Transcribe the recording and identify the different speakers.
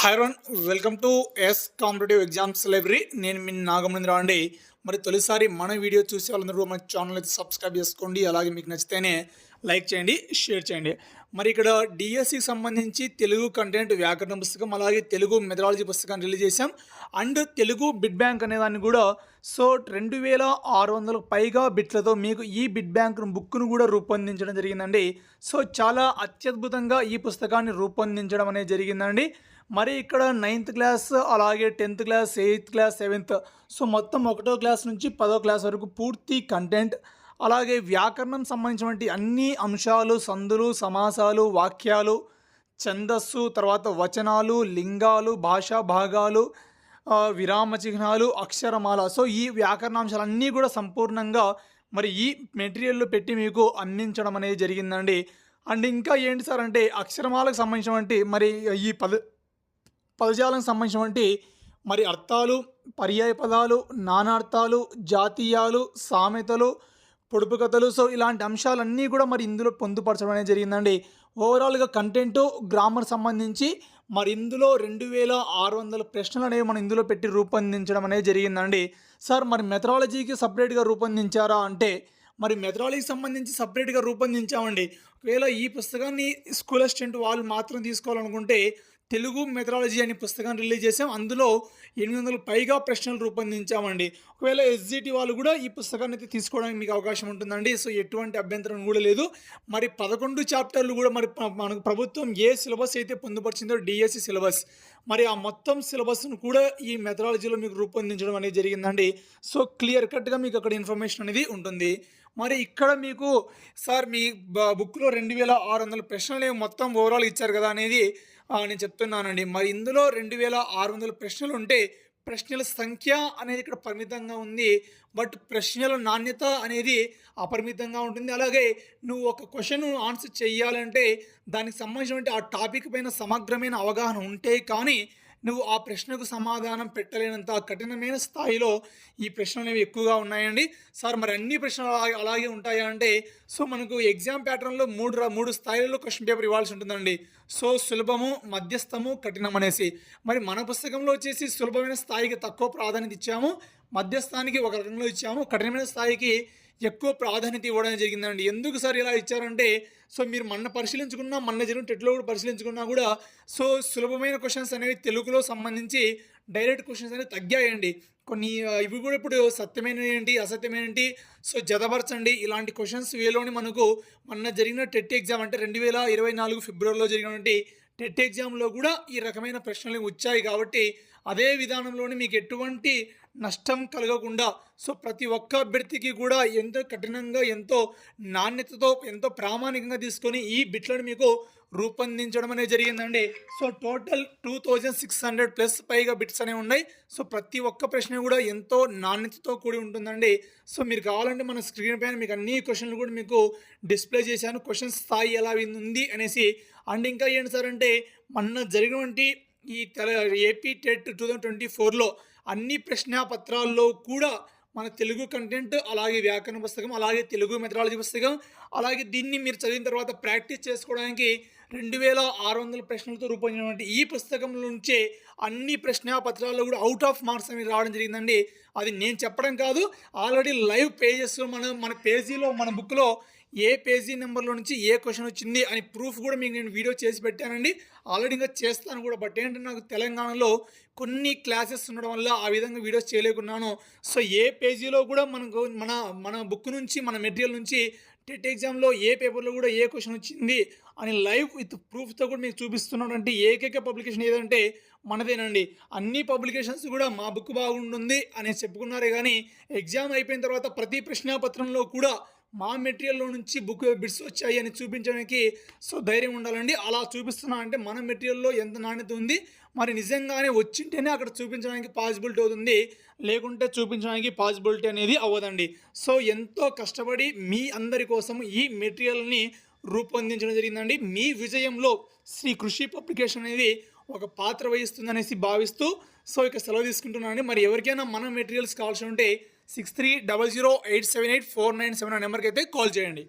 Speaker 1: Hi one welcome to S competitive exams library నేను మీ నాగమేంద్ర అండి. మరి తొలిసారి మన వీడియో చూసే వాళ్ళందరూ మన ఛానల్ అయితే సబ్స్క్రైబ్ చేసుకోండి. అలాగే మీకు నచ్చితేనే లైక్ చేయండి షేర్ చేయండి. మరి ఇక్కడ డిఎస్సికి సంబంధించి తెలుగు కంటెంట్ వ్యాకరణ పుస్తకం అలాగే తెలుగు మెథడాలజీ పుస్తకాన్ని రిలీజ్ చేశాం. అండ్ తెలుగు బిడ్ బ్యాంక్ అనే దాన్ని కూడా సో రెండు వేల ఆరు వందలకు పైగా బిట్లతో మీకు ఈ బిడ్ బ్యాంక్ బుక్ను కూడా రూపొందించడం జరిగిందండి. సో చాలా అత్యద్భుతంగా ఈ పుస్తకాన్ని రూపొందించడం అనేది జరిగిందండి. మరి ఇక్కడ నైన్త్ క్లాస్ అలాగే tenth class eighth class seventh so మొత్తం ఒకటో క్లాస్ నుంచి పదో క్లాస్ వరకు పూర్తి కంటెంట్ అలాగే వ్యాకరణం సంబంధించినటువంటి అన్ని అంశాలు సందులు సమాసాలు వాక్యాలు ఛందస్సు తర్వాత వచనాలు లింగాలు భాషా భాగాలు విరామ చిహ్నాలు అక్షరమాల. సో ఈ వ్యాకరణాంశాలన్నీ కూడా సంపూర్ణంగా మరి ఈ మెటీరియల్లో పెట్టి మీకు అందించడం అనేది జరిగిందండి. అండ్ ఇంకా ఏంటి సార్ అంటే అక్షరమాలకు సంబంధించినటువంటి మరి ఈ పద పదజాలకు సంబంధించినటువంటి మరి అర్థాలు పర్యాయ పదాలు నానార్థాలు జాతీయాలు సామెతలు పొడుపు కథలు. సో ఇలాంటి అంశాలన్నీ కూడా మరి ఇందులో పొందుపరచడం అనేది జరిగిందండి. ఓవరాల్గా కంటెంట్ గ్రామర్ సంబంధించి మరి ఇందులో రెండు వేల ఆరు వందల ప్రశ్నలు అనేవి మనం ఇందులో పెట్టి రూపొందించడం అనేది జరిగిందండి. సార్ మరి మెథడాలజీకి సపరేట్గా రూపొందించారా అంటే మరి మెథడాలజీకి సంబంధించి సపరేట్గా రూపొందించామండి. ఒకవేళ ఈ పుస్తకాన్ని స్కూల్ అసిస్టెంట్ వాళ్ళు మాత్రం తీసుకోవాలనుకుంటే తెలుగు మెథడాలజీ అనే పుస్తకాన్ని రిలీజ్ చేసాం అందులో ఎనిమిది వందల పైగా ప్రశ్నలు రూపొందించామండి. ఒకవేళ ఎస్జిటి వాళ్ళు కూడా ఈ పుస్తకాన్ని అయితే తీసుకోవడానికి మీకు అవకాశం ఉంటుందండి. సో ఎటువంటి అభ్యంతరం కూడా లేదు. మరి పదకొండు చాప్టర్లు కూడా మరి మనకు ప్రభుత్వం ఏ సిలబస్ అయితే పొందుపరిచిందో డిఎస్సి సిలబస్ మరి ఆ మొత్తం సిలబస్ను కూడా ఈ మెథడాలజీలో మీకు రూపొందించడం అనేది జరిగిందండి. సో క్లియర్ కట్గా మీకు అక్కడ ఇన్ఫర్మేషన్ అనేది ఉంటుంది. మరి ఇక్కడ మీకు సార్ మీ బ- బుక్లో రెండు వేల ఆరు వందల ప్రశ్నలు మొత్తం ఓవరాల్ ఇచ్చారు కదా అనేది నేను చెప్తున్నానండి. మరి ఇందులో రెండు వేల ఆరు వందల ప్రశ్నలు ఉంటే ప్రశ్నల సంఖ్య అనేది ఇక్కడ పరిమితంగా ఉంది. బట్ ప్రశ్నల నాణ్యత అనేది అపరిమితంగా ఉంటుంది. అలాగే నువ్వు ఒక క్వశ్చన్ ఆన్సర్ చేయాలంటే దానికి సంబంధించినటువంటి ఆ టాపిక్ పైన సమగ్రమైన అవగాహన ఉంటే కానీ నువ్వు ఆ ప్రశ్నకు సమాధానం పెట్టలేనంత కఠినమైన స్థాయిలో ఈ ప్రశ్నలు అనేవి ఎక్కువగా ఉన్నాయండి. సార్ మరి అన్ని ప్రశ్నలు అలాగే అలాగే ఉంటాయా అంటే సో మనకు ఎగ్జామ్ ప్యాటర్న్లో మూడు మూడు స్థాయిలలో క్వశ్చన్ పేపర్ ఇవ్వాల్సి ఉంటుందండి. సో సులభము మధ్యస్థము కఠినం అనేసి మరి మన పుస్తకంలో వచ్చేసి సులభమైన స్థాయికి తక్కువ ప్రాధాన్యత ఇచ్చాము. మధ్యస్థానికి ఒక రకంలో ఇచ్చాము. కఠినమైన స్థాయికి ఎక్కువ ప్రాధాన్యత ఇవ్వడం జరిగిందండి. ఎందుకు సార్ ఇలా ఇచ్చారంటే సో మీరు మొన్న పరిశీలించుకున్నా మొన్న జరిగిన టెట్లో కూడా పరిశీలించుకున్నా కూడా సో సులభమైన క్వశ్చన్స్ అనేవి తెలుగులో సంబంధించి డైరెక్ట్ క్వశ్చన్స్ అనేవి తగ్గాయండి. కొన్ని ఇవి కూడా ఇప్పుడు సత్యమైనవి ఏంటి అసత్యమైన ఏంటి? సో జతపరచండి. ఇలాంటి క్వశ్చన్స్ వేలోని మనకు మొన్న జరిగిన టెట్ ఎగ్జామ్ అంటే రెండు వేల ఇరవై నాలుగు ఫిబ్రవరిలో జరిగినటువంటి టెట్ ఎగ్జామ్లో కూడా ఈ రకమైన ప్రశ్నలు వచ్చాయి కాబట్టి అదే విధానంలోనే మీకు ఎటువంటి నష్టం కలగకుండా సో ప్రతి ఒక్క అభ్యర్థికి కూడా ఎంతో కఠినంగా ఎంతో నాణ్యతతో ఎంతో ప్రామాణికంగా తీసుకొని ఈ బిట్లను మీకు రూపొందించడం అనేది జరిగిందండి. So total two thousand six hundred plus పైగా బిట్స్ అనేవి ఉన్నాయి. సో ప్రతి ఒక్క ప్రశ్న కూడా ఎంతో నాణ్యతతో కూడి ఉంటుందండి. సో మీరు కావాలంటే మన స్క్రీన్ పైన మీకు అన్ని క్వశ్చన్లు కూడా మీకు డిస్ప్లే చేశాను. క్వశ్చన్ స్థాయి ఎలా ఉంది అనేసి. అండ్ ఇంకా ఏంటి సార్ అంటే మొన్న జరిగినటువంటి ఈ తెల AP TET two thousand twenty ఫోర్లో అన్ని ప్రశ్నాపత్రాల్లో కూడా మన తెలుగు కంటెంట్ అలాగే వ్యాకరణ పుస్తకం అలాగే తెలుగు మెథడాలజీ పుస్తకం అలాగే దీన్ని మీరు చదివిన తర్వాత ప్రాక్టీస్ చేసుకోవడానికి రెండు వేల ఆరు వందల ప్రశ్నలతో రూపొందినటువంటి ఈ పుస్తకం నుంచే అన్ని ప్రశ్నాపత్రాల్లో కూడా అవుట్ ఆఫ్ మార్క్స్ అనేవి రావడం జరిగిందండి. అది నేను చెప్పడం కాదు ఆల్రెడీ లైవ్ పేజెస్లో మన మన పేజీలో మన బుక్లో ఏ పేజీ నెంబర్లో నుంచి ఏ క్వశ్చన్ వచ్చింది అని ప్రూఫ్ కూడా మీకు నేను వీడియో చేసి పెట్టానండి. ఆల్రెడీ ఇంకా చేస్తాను కూడా బట్ ఏంటంటే నాకు తెలంగాణలో కొన్ని క్లాసెస్ ఉండడం వల్ల ఆ విధంగా వీడియోస్ చేయలేకున్నాను. సో ఏ పేజీలో కూడా మనకు మన మన బుక్ నుంచి మన మెటీరియల్ నుంచి టెట్ ఎగ్జామ్లో ఏ పేపర్లో కూడా ఏ క్వశ్చన్ వచ్చింది అని లైవ్ విత్ ప్రూఫ్తో కూడా మీకు చూపిస్తున్నటువంటి ఏకైక పబ్లికేషన్ ఏదంటే మనదేనండి. అన్ని పబ్లికేషన్స్ కూడా మా బుక్ బాగుంటుంది అని చెప్పుకున్నారే కానీ ఎగ్జామ్ అయిపోయిన తర్వాత ప్రతి ప్రశ్నాపత్రంలో కూడా మా మెటీరియల్లో నుంచి బుక్ బిట్స్ వచ్చాయి అని చూపించడానికి సో ధైర్యం ఉండాలండి. అలా చూపిస్తున్నా అంటే మన మెటీరియల్లో ఎంత నాణ్యత ఉంది మరి నిజంగానే వచ్చింటేనే అక్కడ చూపించడానికి పాసిబిలిటీ అవుతుంది. లేకుంటే చూపించడానికి పాసిబిలిటీ అనేది అవ్వదండి. సో ఎంతో కష్టపడి మీ అందరి కోసం ఈ మెటీరియల్ని రూపొందించడం జరిగిందండి. మీ విజయంలో శ్రీ కృషి పబ్లికేషన్ అనేది ఒక పాత్ర వహిస్తుందనేసి భావిస్తూ సో ఇక సెలవు తీసుకుంటున్నాను మరి ఎవరికైనా మన మెటీరియల్స్ కావాల్సి ఉంటే six three double zero eight seven eight four nine seven ఆ నెంబర్కి అయితే కాల్ చేయండి.